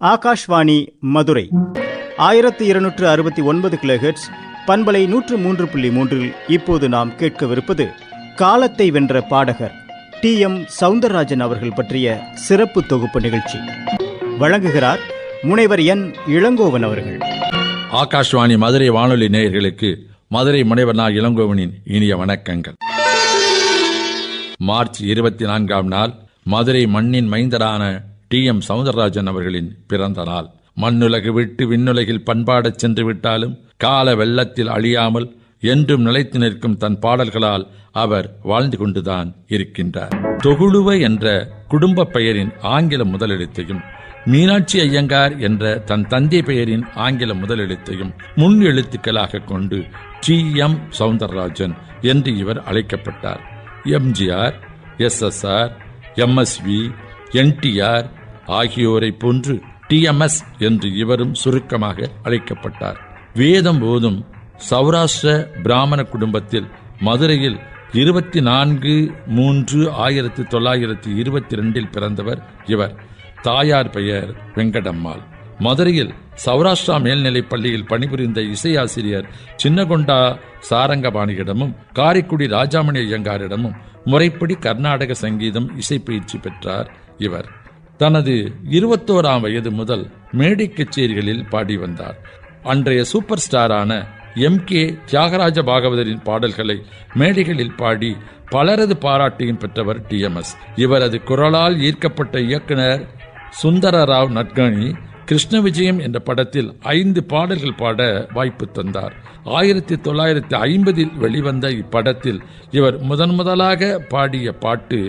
ஆகாஷ்வாணி மதுரை. ஆயிரத்தி இருநூற்று அறுபத்தி ஒன்பது கிலோஹெட்ஸ் பண்பலை நூற்று மூன்று புள்ளி மூன்றில் இப்போது நாம் கேட்கவிருப்பது காலத்தை வென்ற பாடகர் டி எம் சவுந்தரராஜன் அவர்கள் பற்றிய சிறப்பு தொகுப்பு நிகழ்ச்சி. வழங்குகிறார் முனைவர் என் இளங்கோவன் அவர்கள். ஆகாஷ்வாணி மதுரை வானொலி நேயர்களுக்கு மதுரை முனைவர் நா இளங்கோவனின் இனிய வணக்கங்கள். மார்ச் இருபத்தி நான்காம் நாள் மதுரை மண்ணின் மைந்தரான டி. எம். சவுந்தரராஜன் அவர்களின் பிறந்த நாள் மண்ணுலகு விட்டு விண்ணுலகில் பண்பாடச் சென்று விட்டாலும் கால வெள்ளத்தில் அழியாமல் என்றும் நிலைத்து நிற்கும் தன் பாடல்களால் அவர் வாழ்ந்து கொண்டுதான் இருக்கின்றார். தொகுழுவ என்ற குடும்ப பெயரின் ஆங்கில முதலெழுத்தையும் மீனாட்சி ஐயங்கார் என்ற தன் தந்தை பெயரின் ஆங்கில முதலெழுத்தையும் முன் எழுத்துக்களாக கொண்டு டி. எம். சவுந்தரராஜன் என்று இவர் அழைக்கப்பட்டார். எம்ஜிஆர் எஸ்எஸ்ஆர் எம்எஸ்வி என்டிஆர் ஆகியோரை போன்று டிஎம்எஸ் என்று இவரும் சுருக்கமாக அழைக்கப்பட்டார். வேதம் போதும் சௌராஷ்டிர பிராமண குடும்பத்தில் மதுரையில் இருபத்தி நான்கு மூன்று ஆயிரத்தி தொள்ளாயிரத்தி இருபத்தி ரெண்டில் பிறந்தவர் இவர். தாயார் பெயர் வெங்கடம்மாள். மதுரையில் சௌராஷ்டிரா மேல்நிலைப் பள்ளியில் பணிபுரிந்த இசையாசிரியர் சின்னகொண்டா சாரங்கபாணியிடமும் காரைக்குடி ராஜாமணி ஐயங்காரிடமும் முறைப்படி கர்நாடக சங்கீதம் இசை பயிற்சி பெற்றார் இவர். தனது இருபத்தோராம் வயது முதல் மேடை கச்சேரிகளில் பாடி வந்தார். அன்றைய சூப்பர் ஸ்டாரான எம் கே தியாகராஜ பாகவதரின் பாடல்களை மேடைகளில் பாடி பலரது பாராட்டையும் பெற்றவர் டிஎம்எஸ் இவரது குரலால் ஈர்க்கப்பட்ட இயக்குனர் சுந்தர ராவ் நட்கானி கிருஷ்ண விஜயம் என்ற படத்தில் ஐந்து பாடல்கள் பாட வாய்ப்பு தந்தார். ஆயிரத்தி தொள்ளாயிரத்தி ஐம்பதில் வெளிவந்த இப்படத்தில் இவர் முதன் முதலாக பாடிய பாட்டு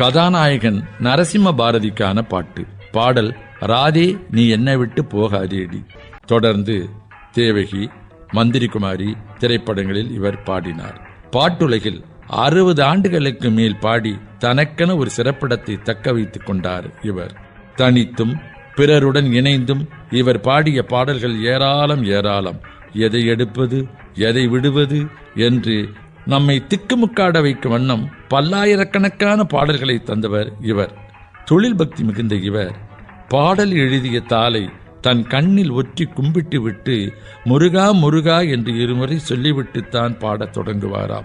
கதாநாயகன் நரசிம்ம பாரதிக்கான பாட்டு. பாடல் ராதே நீ என்னை விட்டு போகாதேடி தொடர்ந்து தேவகி மந்திரிகுமாரி திரைப்படங்களில் இவர் பாடினார். பாட்டுலகில் அறுபது ஆண்டுகளுக்கு மேல் பாடி தனக்கென ஒரு சிறப்பிடத்தை தக்க வைத்துக் கொண்டார் இவர். தனித்தும் பிறருடன் இணைந்தும் இவர் பாடிய பாடல்கள் ஏராளம் ஏராளம். எதை எடுப்பது எதை விடுவது என்று நம்மை திக்குமுக்காட வைக்கும் வண்ணம் பல்லாயிரக்கணக்கான பாடல்களை தந்தவர் இவர். தொழில் பக்தி மிகுந்த இவர். பாடல் எழுதிய தாளை தன் கண்ணில் ஒற்றி கும்பிட்டு விட்டு முருகா முருகா என்று இருமுறை சொல்லிவிட்டுத்தான் பாடத் தொடங்குவாராம்.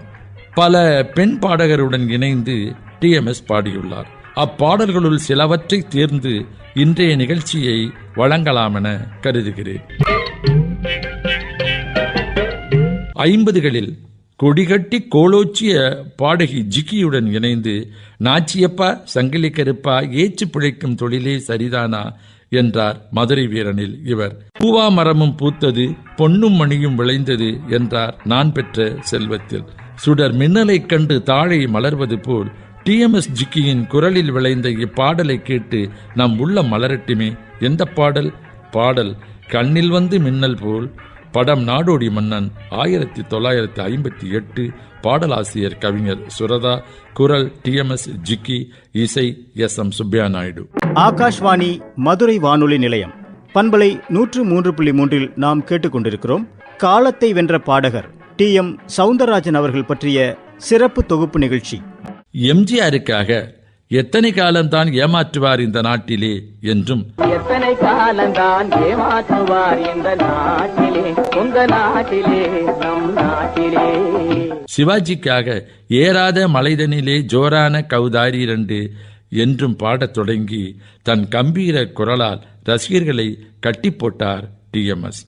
பல பெண் பாடகருடன் இணைந்து டிஎம்எஸ் பாடியுள்ளார். அப்பாடல்களுள் சிலவற்றை தேர்ந்து இன்றைய நிகழ்ச்சியை வழங்கலாமென கருதுகிறேன். ஐம்பதுகளில் கொடிகட்டி கோலோச்சிய பாடகி ஜிக்கியுடன் இணைந்து நாச்சியப்பா சங்கிலி கருப்பா ஏச்சு பிழைக்கும் தொழிலே சரிதானா? என்றார் மதுரை வீரனில் இவர். பூவா மரமும் பூத்தது பொன்னும் மணியும் விளைந்தது என்றார் நான் பெற்ற செல்வத்தில். சுடர் மின்னலைக் கண்டு தாழை மலர்வது போல் டிஎம்எஸ் ஜிக்கியின் குரலில் விளைந்த இப்பாடலை கேட்டு நம் உள்ள மலரட்டுமே. எந்த பாடல்? பாடல் கண்ணில் வந்து மின்னல் போல் படம் நாடோடி மன்னன் ஆயிரத்தி தொள்ளாயிரத்தி ஐம்பத்தி எட்டு பாடலாசிரியர் கவிஞர் சுரதா குரல் டிஎம்எஸ் ஜிக்கி இசை எஸ் எம் சுப்பியா நாயுடு ஆகாஷ்வாணி மதுரை வானொலி நிலையம். பண்பலை நூற்று மூன்று புள்ளி மூன்றில் நாம் கேட்டுக்கொண்டிருக்கிறோம். காலத்தை வென்ற பாடகர் டி எம் சவுந்தரராஜன் அவர்கள் பற்றிய சிறப்பு தொகுப்பு நிகழ்ச்சி. எம்ஜிஆருக்காக எத்தனை காலம்தான் ஏமாற்றுவார் இந்த நாட்டிலே என்றும். எத்தனை காலந்தான் ஏமாற்றுவார் இந்த நாட்டிலே உங்க நாட்டிலே நம் நாட்டிலே. சிவாஜிக்காக ஏறாத மலைதனிலே ஜோரான கௌதாரி இரண்டு என்றும் பாடத் தொடங்கி தன் கம்பீர குரலால் ரசிகர்களை கட்டி போட்டார் டிஎம்எஸ்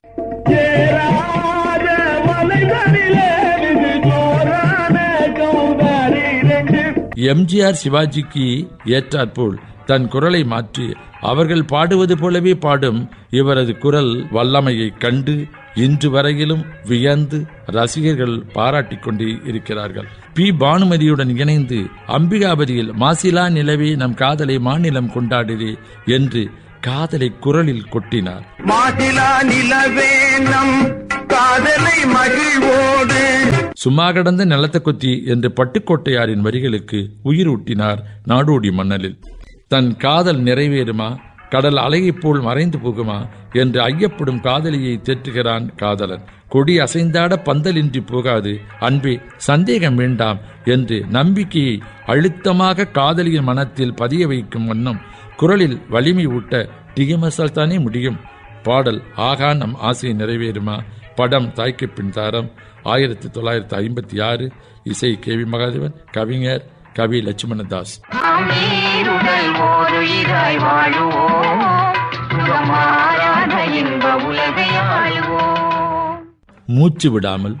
எம்ஜிஆர் சிவாஜிக்கு ஏற்றாற்போல் தன் குரலை மாற்றி அவர்கள் பாடுவது போலவே பாடும் இவரது குரல் வல்லமையை கண்டு இன்று வரையிலும் வியந்து ரசிகர்கள் பாராட்டிக் கொண்டே இருக்கிறார்கள். பி. பானுமதியுடன் இணைந்து அம்பிகாபதியில் மாசிலா நிலவே நம் காதலை மாநிலம் கொண்டாடுதே என்று காதலை குரலில் கொட்டினார். மாசிலா நிலவே நம் காதலை மகிழ்வு சும்மா கடந்த நிலத்தை கொத்தி என்று பட்டுக்கோட்டையாரின் வரிகளுக்கு உயிர் ஊட்டினார் நாடோடி மன்னலில். தன் காதல் நிறைவேறுமா? கடல் அலையைப் போல் மறைந்து போகுமா? என்று ஐயப்படும் காதலியை தேற்றுகிறான் காதலன். கொடி அசைந்தாட பந்தலின்றி போகாது. அன்பே சந்தேகம் வேண்டாம் என்று நம்பிக்கையை அழுத்தமாக காதலியின் மனத்தில் பதிய வைக்கும் வண்ணம் குரலில் வலிமை ஊட்ட டிஎம்எஸ்ஆல் தானே முடியும். பாடல் ஆகா நம் ஆசை நிறைவேறுமா? படம் தாய்க்கு பின் தாரம். ஆயிரத்தி தொள்ளாயிரத்தி ஐம்பத்தி ஆறு இசை கே வி மகாதேவன் கவிஞர் கவி உலகை ஆளுவோம் மூச்சு விடாமல்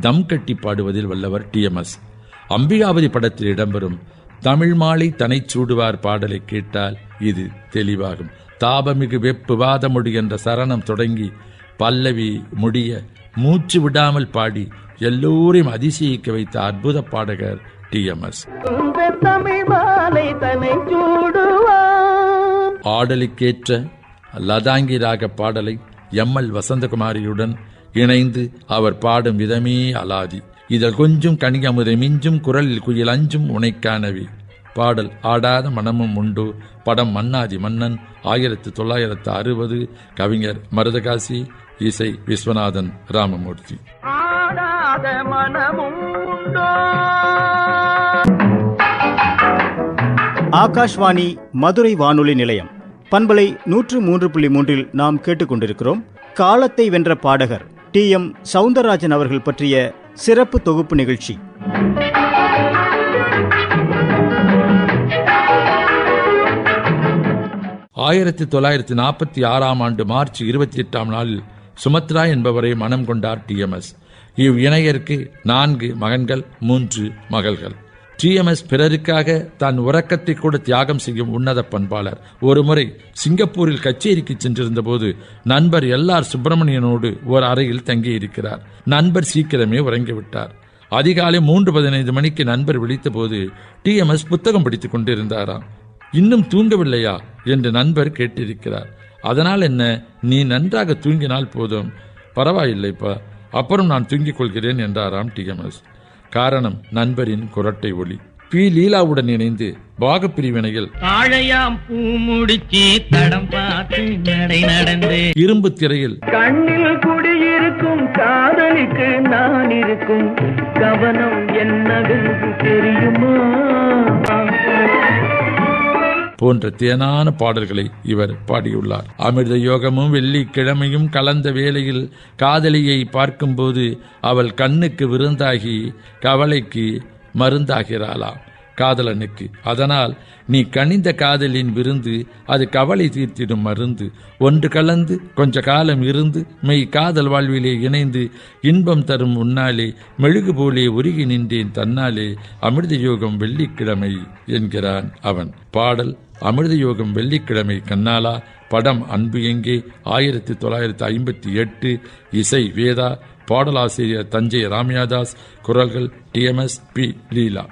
தம் கட்டி பாடுவதில் வல்லவர் டிஎம்எஸ் அம்பிகாவதி படத்தில் இடம்பெறும் தமிழ் மாலை தனை சூடுவார் பாடலை கேட்டால் இது தெளிவாகும். தாபமிகு வெப்பு வாதமுடி என்ற சரணம் தொடங்கி பல்லவி முடிய மூச்சு விடாமல் பாடி எல்லோரையும் அதிசயிக்க வைத்த அற்புத பாடகர் மாலை தன்னை சூடுவான். ஆடலுக்கேற்ற லதாங்கி ராக பாடலை எம்எல் வசந்தகுமாரியுடன் இணைந்து அவர் பாடும் விதமே அலாதி. இதில் கொஞ்சம் கனியமுதை மிஞ்சும் குரலில் குயில் அஞ்சும் உனைக்கானவி பாடல் ஆடாத மனமும் உண்டு. படம் மன்னாதி மன்னன். ஆயிரத்தி தொள்ளாயிரத்து அறுபது. கவிஞர் மருதகாசி. இசை விஸ்வநாதன் ராமமூர்த்தி. ஆடாத மனமும் உண்டோ? ஆகாஷ்வாணி மதுரை வானொலி நிலையம். பண்பலை நூற்று மூன்று புள்ளி மூன்றில் நாம் கேட்டுக்கொண்டிருக்கிறோம். காலத்தை வென்ற பாடகர் டி எம் சவுந்தரராஜன் அவர்கள் பற்றிய சிறப்பு தொகுப்பு நிகழ்ச்சி. ஆயிரத்தி தொள்ளாயிரத்தி நாற்பத்தி ஆறாம் ஆண்டு மார்ச் இருபத்தி எட்டாம் நாளில் சுமத்ரா என்பவரை மனம் கொண்டார் டிஎம்எஸ் இவ் இணையருக்கு நான்கு மகன்கள் மூன்று மகள்கள். டிஎம்எஸ் பிறருக்காக தன் உறக்கத்தை கூட தியாகம் செய்யும் உன்னத பண்பாளர். ஒருமுறை சிங்கப்பூரில் கச்சேரிக்கு சென்றிருந்த போது நண்பர் எல்ஆர் சுப்பிரமணியனோடு ஒரு அறையில் தங்கியிருக்கிறார். நண்பர் சீக்கிரமே உறங்கிவிட்டார். அதிகாலை மூன்று பதினைந்து மணிக்கு நண்பர் விழித்தபோது டிஎம்எஸ் புத்தகம் படித்துக் கொண்டிருந்தாராம். இன்னும் தூங்கவில்லையா? என்று நண்பர் கேட்டிருக்கிறார். அதனால் என்ன? நீ நன்றாக தூங்கினால் போதும். பரவாயில்லைப்பா. அப்புறம் நான் தூங்கிக் கொள்கிறேன் என்றாராம் டிஎம்எஸ். காரணம் நண்பரின் குரட்டை ஒளி பி. லீலாவுடன் இணைந்து பாகப் பிரிவினையில் ஆழையாம் பூ முடிச்சு தடம் பார்த்து நடை நடந்து. இரும்பு திரையில் கண்ணில் குடியிருக்கும் காதலிக்கு நான் இருக்கும். கவனம் தெரியுமா? போன்ற தேனான பாடல்களை இவர் பாடியுள்ளார். அமிர்த யோகமும் வெள்ளிக்கிழமையும் கலந்த வேளையில் காதலியை பார்க்கும்போது அவள் கண்ணுக்கு விருந்தாகி கவலைக்கு மருந்தாகிறாளாம் காதலனுக்கு. அதனால் நீ கனிந்த காதலின் விருந்து அது கவலை தீர்த்திடும் மருந்து. ஒன்று கலந்து கொஞ்ச காலம் இருந்து மெய் காதல் வாழ்விலே இணைந்து இன்பம் தரும் உன்னாலே மெழுகு போலே உருகி நின்றேன் தன்னாலே அமிர்த யோகம் வெள்ளிக்கிழமை என்கிறான் அவன். பாடல் அமிர்த யோகம் வெள்ளிக்கிழமை கண்ணாலா படம் அன்பு எங்கே ஆயிரத்தி தொள்ளாயிரத்தி ஐம்பத்தி எட்டு இசை வேதா பாடலாசிரியர் தஞ்சை ராமியாதாஸ் குரல்கள் டிஎம்எஸ் பி லீலா.